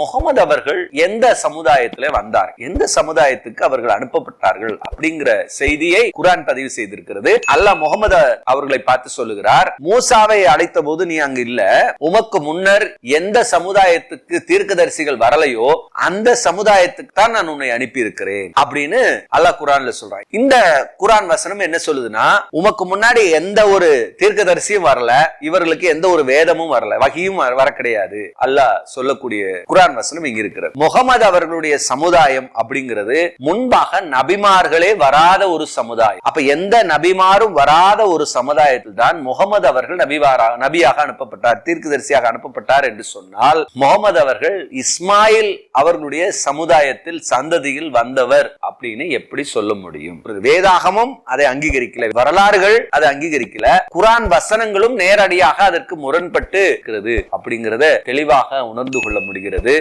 முகமது அவர்கள் எந்த சமுதாயத்துல வந்தார்? எந்த சமுதாயத்துக்கு அவர்கள் அனுப்பப்பட்டார்கள்? அப்படிங்கிற செய்தியை குரான் பதிவு செய்திருக்கிறது. அல்லாஹ் முகமது அவர்களை பார்த்து சொல்லுகிறார் மூசாவை அழைத்த போது நீ அங்கு இல்ல. உமக்கு முன்னர் எந்த சமுதாயத்துக்கு தீர்க்கதரிசிகள் வரலையோ அந்த சமுதாயத்துக்கு தான் நான் உன்னை அனுப்பி இருக்கிறேன் அப்படின்னு அல்லாஹ் குரான்ல சொல்றான். இந்த குரான் வசனம் என்ன சொல்லுதுன்னா உமக்கு முன்னாடி எந்த ஒரு தீர்க்கதரிசியும் வரல இவர்களுக்கு எந்த ஒரு வேதமும் வரல வகையும் வர கிடையாது. அல்லாஹ் சொல்லக்கூடிய குரான் வசனம் இங்க இருக்கிறது. முகமது அவர்களுடைய சமுதாயம் அப்படிங்கிறது முன்பாக நபிமார்களே வராத ஒரு சமுதாயம். அப்ப எந்த நபிமாரும் வராத ஒரு சமுதாயத்தில் தான் முகமது அவர்கள் நபிவாரா நபியாக அனுப்பப்பட்டார் தீர்க்கதரிசியாக அனுப்பப்பட்டார் என்று சொன்னால் முகமது அவர்கள் இஸ்மாயில் அவர்களுடைய சமுதாயத்தில் சந்ததியில் வந்தவர் அப்படின்னு எப்படி சொல்ல முடியும்? வேதாகமும் அதை அங்கீகரிக்கல. வரலாறுகள் அதை அங்கீகரிக்கல. குரான் வசனங்களும் நேரடியாக அதற்கு முரண்பட்டு இருக்கிறது அப்படிங்கிறத தெளிவாக உணர்ந்து கொள்ள முடிகிறது.